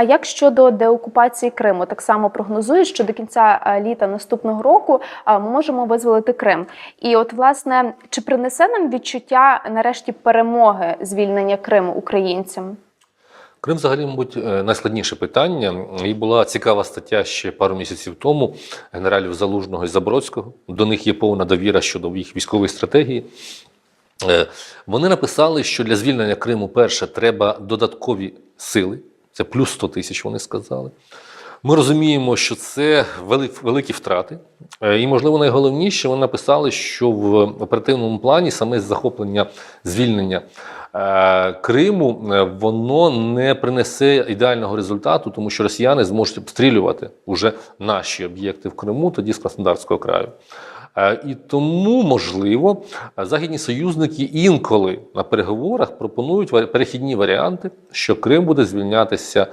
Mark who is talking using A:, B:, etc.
A: А як щодо деокупації Криму? Так само прогнозують, що до кінця е, літа наступного року е, ми можемо визволити Крим. І от власне чи принесе нам відчуття нарешті перемоги звільнення Криму українцям?
B: Крим, взагалі, мабуть, е, найскладніше питання. І була цікава стаття ще пару місяців тому генералів Залужного і Забродського. До них є повна довіра щодо їх військової стратегії. Вони написали, що для звільнення Криму перше треба додаткові сили. Це плюс 100 тисяч, вони сказали. Ми розуміємо, що це великі втрати. Е, І, можливо, найголовніше, вони написали, що в оперативному плані саме захоплення звільнення е, Криму е, воно не принесе ідеального результату, тому що росіяни зможуть обстрілювати уже наші об'єкти в Криму, тоді з Краснодарського краю. Е, І тому, можливо, західні союзники інколи на переговорах пропонують перехідні варіанти, що Крим буде звільнятися